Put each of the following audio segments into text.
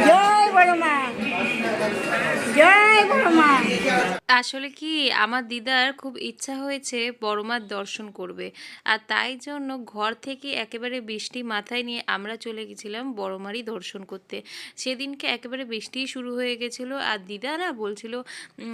জয় বড় মা জয় বড় মা আসলে কি আমার দিদার খুব ইচ্ছা হয়েছে বড়মার দর্শন করবে। আর তাই জন্য ঘর থেকে একেবারে বৃষ্টি মাথায় নিয়ে আমরা চলে গেছিলাম বড়মারই দর্শন করতে। সেদিনকে একেবারে বৃষ্টিই শুরু হয়ে গেছিল আর দিদা না বলছিল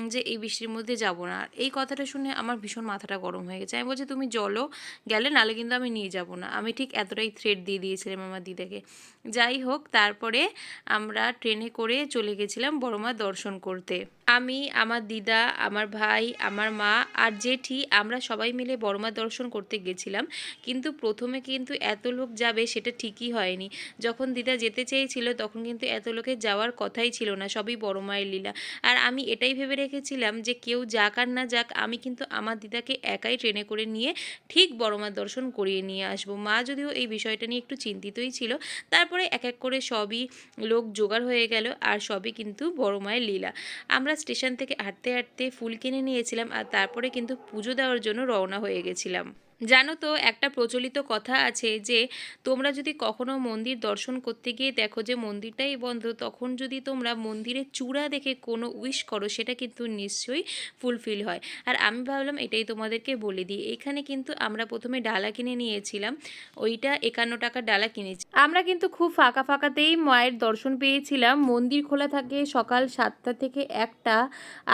যে এই বৃষ্টির মধ্যে যাব না। এই কথাটা শুনে আমার ভীষণ মাথাটা গরম হয়ে গেছে। আমি বলছি, তুমি জলও গেলে নালে কিন্তু আমি নিয়ে যাব না। আমি ঠিক এতটাই থ্রেড দিয়ে দিয়েছিলাম আমার দিদাকে। যাই হোক, তারপরে আমরা ট্রেনে করে চলে গেছিলাম বড়মার দর্শন করতে। আমি, আমার দিদা আমার ভাই, আমার মা আর জেঠি, আমরা সবাই মিলে বড়মা দর্শন করতে গেছিলাম। কিন্তু প্রথমে কিন্তু এত লোক যাবে সেটা ঠিকই হয়নি। যখন দিদা যেতে চেয়েছিল তখন কিন্তু এত লোকের যাওয়ার কথাই ছিল না, সবই বড় মায়ের লীলা। আর আমি এটাই ভেবে রেখেছিলাম যে কেউ যাক আর না যাক, আমি কিন্তু আমার দিদাকে একাই ট্রেনে করে নিয়ে ঠিক বড়মার দর্শন করিয়ে নিয়ে আসব। মা যদিও এই বিষয়টা নিয়ে একটু চিন্তিতই ছিল, তারপরে এক এক করে সবই লোক জোগাড় হয়ে গেল আর সবই কিন্তু বড় মায়ের লীলা। আমরা স্টেশন থেকে হাঁটতে হাঁটতে ফুল কিনে নিয়েছিলাম আর তারপরে কিন্তু পুজো দেওয়ার জন্য রওনা হয়ে গেছিলাম। জানো তো, একটা প্রচলিত কথা আছে যে, তোমরা যদি কখনো মন্দির দর্শন করতে গিয়ে দেখো যে মন্দিরটাই বন্ধ, তখন যদি তোমরা মন্দিরের চূড়া দেখে কোনো উইশ করো, সেটা কিন্তু নিশ্চয়ই ফুলফিল হয়। আর আমি ভাবলাম এটাই তোমাদেরকে বলে দিই। এখানে কিন্তু আমরা প্রথমে ডালা কিনে নিয়েছিলাম, ওইটা একান্ন টাকার ডালা কিনেছি। আমরা কিন্তু খুব ফাঁকা ফাঁকাতেই মায়ের দর্শন পেয়েছিলাম। মন্দির খোলা থাকে সকাল সাতটা থেকে একটা,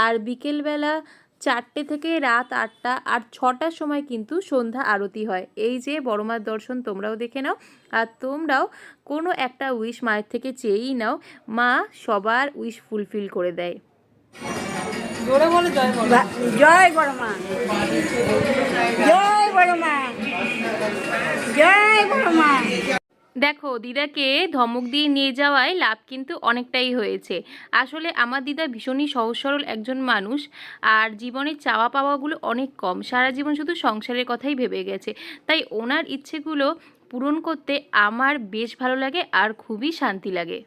আর বিকেলবেলা চারটে থেকে রাত আটটা আর ছটার সময় কিন্তু সন্ধ্যা আরতি হয়। এই যে বড়মার দর্শন তোমরাও দেখে নাও। আর তোমরাও কোনো একটা উইশ মায়ের থেকে চেয়েই নাও মা সবার উইশ ফুলফিল করে দেয়। জয় বড় মা। জয় বড় মা। দেখো, দিদাকে ধমক দিয়ে নিয়ে যাওয়ায় লাভ কিন্তু অনেকটাই হয়েছে। আসলে আমার দিদা ভীষণই সহজ সরল একজন মানুষ আর জীবনের চাওয়া পাওয়াগুলো অনেক কম। সারা জীবন শুধু সংসারের কথাই ভেবে গেছে। তাই ওনার ইচ্ছেগুলো পূরণ করতে আমার বেশ ভালো লাগে আর খুবই শান্তি লাগে।